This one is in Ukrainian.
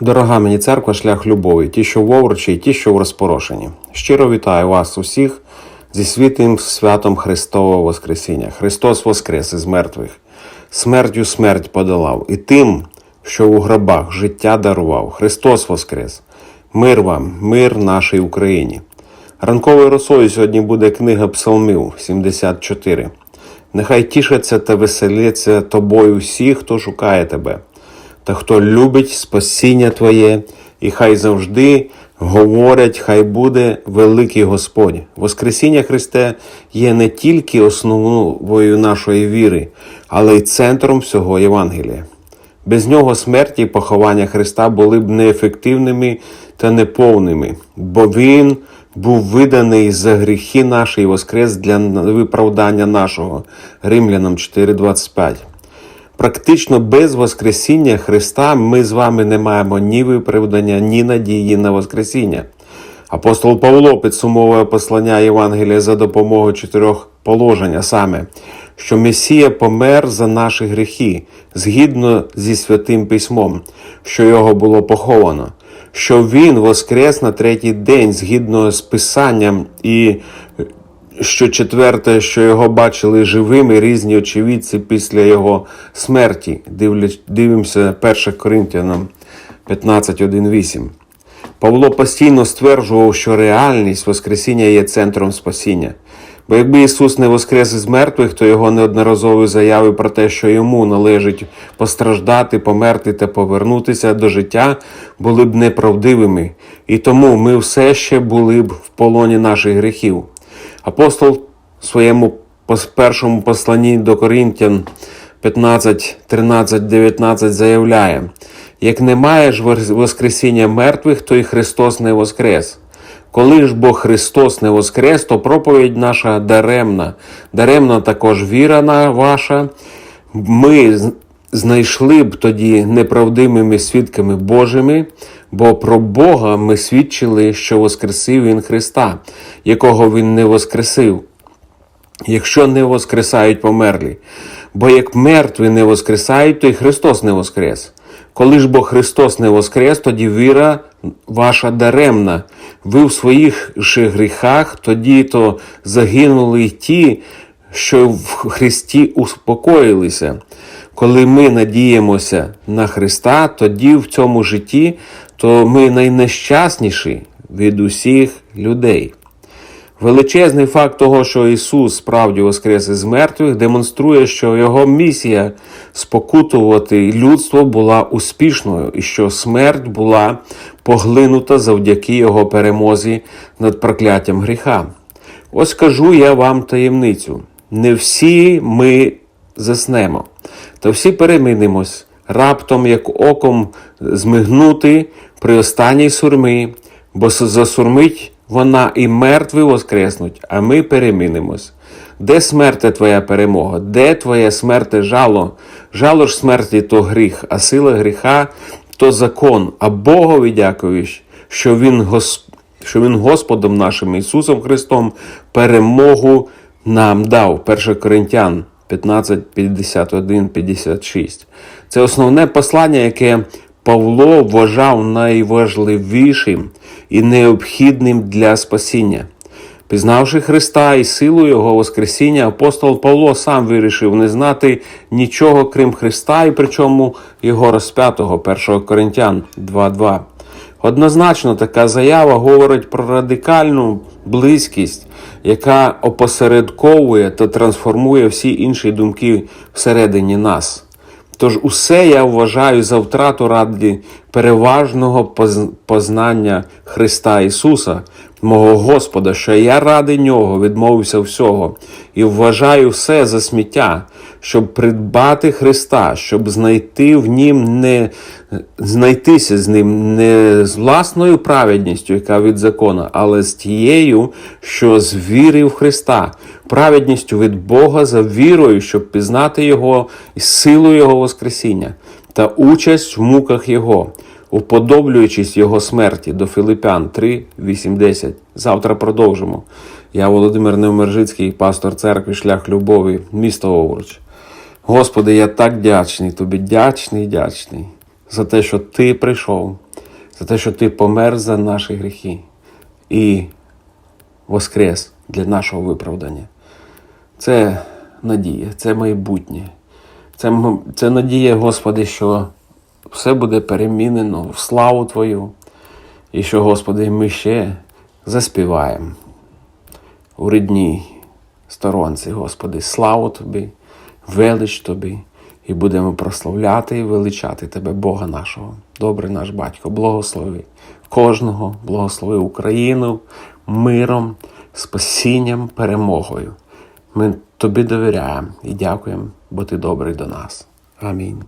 Дорога мені церква, шлях любові, ті, що в овручі, і ті, що в розпорошенні. Щиро вітаю вас усіх зі святим святом Христового Воскресіння. Христос Воскрес із мертвих, смертю смерть подолав, і тим, що у гробах життя дарував. Христос Воскрес! Мир вам, мир нашій Україні. Ранковою росою сьогодні буде книга Псалмів 74. Нехай тішаться та веселяться тобою всі, хто шукає тебе та хто любить спасіння Твоє, і хай завжди говорять, хай буде великий Господь. Воскресіння Христе є не тільки основою нашої віри, але й центром всього Євангелія. Без нього смерть і поховання Христа були б неефективними та неповними, бо Він був виданий за гріхи наші і воскрес для виправдання нашого. Римлянам 4.25. Практично без Воскресіння Христа ми з вами не маємо ні виправдання, ні надії на Воскресіння. Апостол Павло підсумовує послання Євангелія за допомогою чотирьох положень, а саме, що Месія помер за наші гріхи, згідно зі святим письмом, що його було поховано, що Він воскрес на третій день згідно з Писанням і що четверте, що його бачили живими різні очевидці після його смерті. Дивимося 1 Коринтянам 15.1.8. Павло постійно стверджував, що реальність Воскресіння є центром спасіння. Бо якби Ісус не воскрес із мертвих, то його неодноразові заяви про те, що йому належить постраждати, померти та повернутися до життя, були б неправдивими, і тому ми все ще були б в полоні наших гріхів. Апостол в своєму першому посланні до Коринтян 15, 13, 19 заявляє: як немає ж воскресіння мертвих, то і Христос не воскрес. Коли ж бо Христос не воскрес, то проповідь наша даремна, даремна також віра ваша. Ми знайшли б тоді неправдимими свідками Божими, бо про Бога ми свідчили, що воскресив Він Христа, якого Він не воскресив якщо не воскресають померлі. Бо як мертві не воскресають, то й Христос не воскрес. Коли ж бо Христос не воскрес, тоді віра ваша даремна. Ви в своїх же гріхах тоді то загинули й ті, що в Христі успокоїлися. Коли ми надіємося на Христа, тоді в цьому житті то ми найнещасніші від усіх людей. Величезний факт того, що Ісус справді воскрес із мертвих, демонструє, що Його місія спокутувати людство була успішною і що смерть була поглинута завдяки Його перемозі над прокляттям гріха. Ось кажу я вам таємницю: не всі ми заснемо, та всі переминимось, раптом, як оком змигнути при останній сурмі, бо засурмить вона і мертві воскреснуть, а ми переминимось. Де смерте твоя перемога? Де твоє смерте жало? Жало ж смерті то гріх, а сила гріха то закон. А Богові дякуєш, що Він Гос... що Він Господом нашим Ісусом Христом перемогу нам дав. 1 Коринтян 15, 51, 56. Це основне послання, яке Павло вважав найважливішим і необхідним для спасіння. Пізнавши Христа і силу Його Воскресіння, апостол Павло сам вирішив не знати нічого крім Христа, і причому Його розп'ятого 1 Коринтян 2.2. Однозначно, така заява говорить про радикальну близькість, яка опосередковує та трансформує всі інші думки всередині нас. Тож усе я вважаю за втрату ради переважного познання Христа Ісуса, мого Господа, що я ради Нього відмовився всього і вважаю все за сміття, щоб придбати Христа, щоб знайти в Нім не знайтися з ним не з власною праведністю, яка від закона, але з тією, що з віри в Христа, праведністю від Бога за вірою, щоб пізнати Його і силу Його Воскресіння та участь в муках Його, уподоблюючись Його смерті до Филипян 3, 8, 10. Завтра продовжимо. Я Володимир Невмержицький, пастор церкви Шлях Любові, місто Овруч. Господи, я так вдячний, тобі вдячний, вдячний за те, що ти прийшов, за те, що Ти помер за наші гріхи і воскрес для нашого виправдання. Це надія, це майбутнє. Це, це надія, Господи, що все буде перемінено в славу Твою. І що, Господи, ми ще заспіваємо у рідній сторонці, Господи, славу Тобі, велич Тобі, і будемо прославляти і величати Тебе, Бога нашого. Добрий наш батько, благослови кожного, благослови Україну миром, спасінням, перемогою. Ми Тобі довіряємо і дякуємо, бо Ти добрий до нас. Амінь.